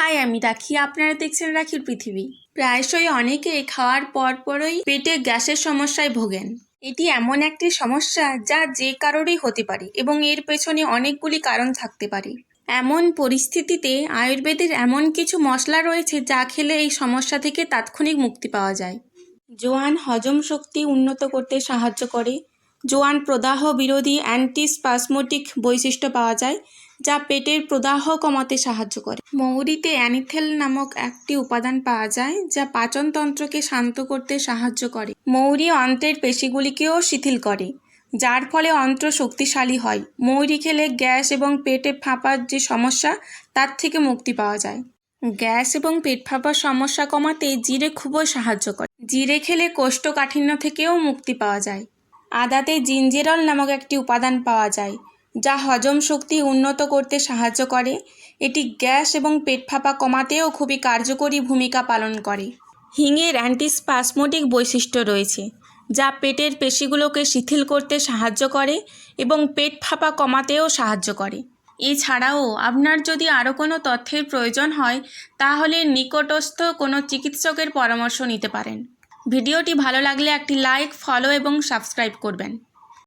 High, আমি রাখি। আপনারা দেখছেন রাখির পৃথিবী। প্রায়শই অনেকে খাওয়ার পর পরই পেটে গ্যাসের সমস্যায় ভোগেন। এটি এমন একটি সমস্যা যা যে কারোরই হতে পারে এবং এর পেছনে অনেকগুলি কারণ থাকতে পারে। এমন পরিস্থিতিতে আয়ুর্বেদের এমন কিছু মশলা রয়েছে যা খেলে এই সমস্যা থেকে তাৎক্ষণিক মুক্তি পাওয়া যায়। জোয়ান হজম শক্তি উন্নত করতে সাহায্য করে। জোয়ান প্রদাহ বিরোধী অ্যান্টিস্পাসমোটিক বৈশিষ্ট্য পাওয়া যায় যা পেটের প্রদাহ কমাতে সাহায্য করে। মৌরিতে অ্যানিথেল নামক একটি উপাদান পাওয়া যায়, যা পাচনতন্ত্রকে শান্ত করতে সাহায্য করে। মৌরি অন্ত্রের পেশিগুলিকেও শিথিল করে, যার ফলে অন্ত্র শক্তিশালী হয়। মৌরি খেলে গ্যাস এবং পেটে ফাঁপার যে সমস্যা, তার থেকে মুক্তি পাওয়া যায়। গ্যাস এবং পেট ফাঁপার সমস্যা কমাতে জিরে খুবই সাহায্য করে। জিরে খেলে কোষ্ঠকাঠিন্য থেকেও মুক্তি পাওয়া যায়। আদাতে জিঞ্জেরল নামক একটি উপাদান পাওয়া যায় যা হজম শক্তি উন্নত করতে সাহায্য করে। এটি গ্যাস এবং পেট ফাঁপা কমাতেও খুবই কার্যকরী ভূমিকা পালন করে। হিঙের অ্যান্টিস্পাসমোটিক বৈশিষ্ট্য রয়েছে, যা পেটের পেশিগুলোকে শিথিল করতে সাহায্য করে এবং পেট ফাঁপা কমাতেও সাহায্য করে। এছাড়াও, আপনার যদি আরও কোনো তথ্যের প্রয়োজন হয়, তাহলে নিকটস্থ কোনো চিকিৎসকের পরামর্শ নিতে পারেন। ভিডিওটি ভালো লাগলে একটি লাইক, ফলো এবং সাবস্ক্রাইব করবেন।